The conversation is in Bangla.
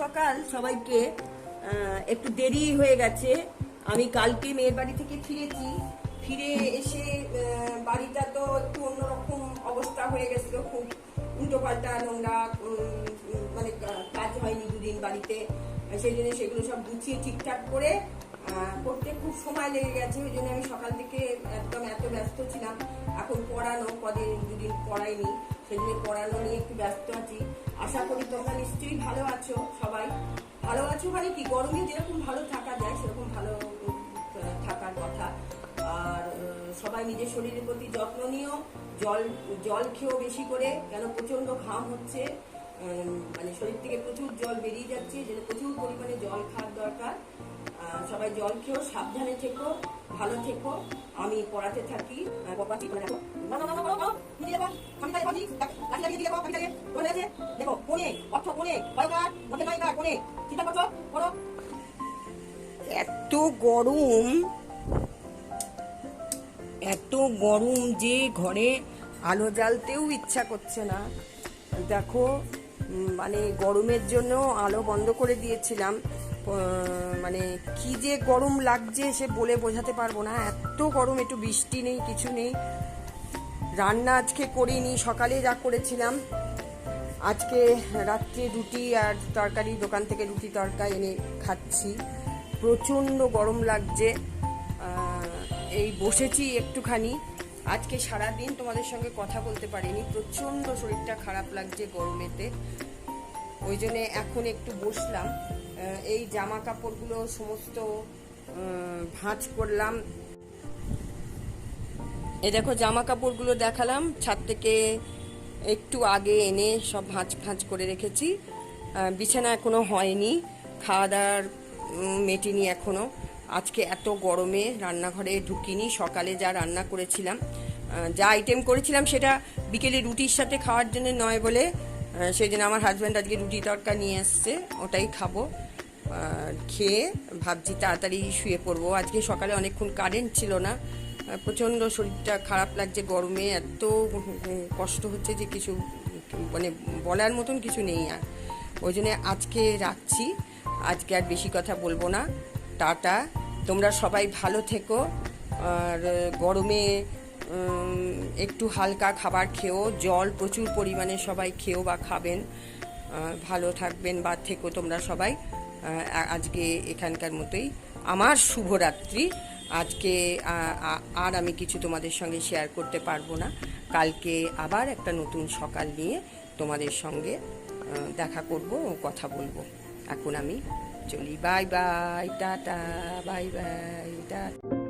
সকাল সবাইকে একটু দেরি হয়ে গেছে। আমি কালকে মেয়ের বাড়ি থেকে ফিরেছি। ফিরে এসে বাড়িটা তো একটু অন্যরকম অবস্থা হয়ে গেছিল। খুব উল্টো পাল্টা নোংরা মানে কাজ হয়নি দুদিন বাড়িতে। সেই জন্য সেগুলো সব গুছিয়ে ঠিকঠাক করে করতে খুব সময় লেগে গেছে। ওই জন্য আমি সকাল থেকে একদম এত ব্যস্ত ছিলাম। এখন পড়ানো, কদিন, দুদিন পড়াইনি। জন্য পড়ানো নিয়ে একটু ব্যস্ত আছি। আশা করি তোমরা নিশ্চয়ই ভালো আছো সবাই। ভালো আছো মানে কি? গরমে যেরকম ভালো থাকা যায়, সেরকম ভালো থাকার কথা। আর সবাই নিজের শরীরের প্রতি যত্ন নিও। জল জল খেয়েও বেশি করে, কেন প্রচণ্ড ঘাম হচ্ছে। মানে শরীর থেকে প্রচুর জল বেরিয়ে যাচ্ছে যেটা প্রচুর পরিমাণে জল খাওয়ার দরকার। সবাই জল খেয়েও সাবধানে থেকো, ভালো থেকো। আমি পড়াতে থাকি। এত গরম এত গরম যে ঘরে আলো জ্বালতেও ইচ্ছা করছে না। দেখো মানে গরমের জন্য আলো বন্ধ করে দিয়েছিলাম। মানে কি যে গরম লাগছে সে বলে বোঝাতে পারব না। এত গরম, একটু বৃষ্টি নেই, কিছু নেই। রান্না আজকে করিনি, সকালে যা করেছিলাম। আজকে রাত্রে রুটি আর তরকারি, দোকান থেকে রুটি তরকা এনে খাচ্ছি। প্রচণ্ড গরম লাগছে। এই বসেছি একটুখানি। আজকে সারা দিন তোমাদের সঙ্গে কথা বলতে পারিনি। প্রচণ্ড শরীরটা খারাপ লাগছে গরমেতে। ওই জন্যে এখন একটু বসলাম। এই জামা কাপড়গুলো সমস্ত ভাঁজ করলাম। এই দেখো, জামা কাপড়গুলো দেখালাম। ছাদ থেকে একটু আগে এনে সব ভাঁজ ভাঁজ করে রেখেছি। বিছানা এখনও হয়নি। খাওয়া দাওয়ার মেটেনি এখনও। আজকে এত গরমে রান্নাঘরে ঢুকিনি, সকালে যা রান্না করেছিলাম। যা আইটেম করেছিলাম সেটা বিকেলে রুটির সাথে খাওয়ার জন্য নয় বলে সেই জন্য আমার হাজব্যান্ড আজকে রুটি তরকা নিয়ে এসছে ওটাই খাব। খেয়ে ভাবছি তাড়াতাড়ি শুয়ে পড়ব। আজকে সকালে অনেকক্ষণ কারেন্ট ছিল না। প্রচণ্ড শরীরটা খারাপ লাগছে, গরমে এত কষ্ট হচ্ছে যে কিছু মানে বলার মতন কিছু নেই আর। ওই জন্য আজকে রাখছি। আজকে আর বেশি কথা বলব না। টাটা। তোমরা সবাই ভালো থেকো। আর গরমে একটু হালকা খাবার খেও। জল প্রচুর পরিমাণে সবাই খেও বা খাবেন। ভালো থাকবেন বা থেকো তোমরা সবাই। আজকে এখানকার মতোই। আমার শুভরাত্রি। আজকে আর আমি কিছু তোমাদের সঙ্গে শেয়ার করতে পারব না। কালকে আবার একটা নতুন সকাল নিয়ে তোমাদের সঙ্গে দেখা করব ও কথা বলব। এখন আমি চলি। Bye bye tata bye bye tata.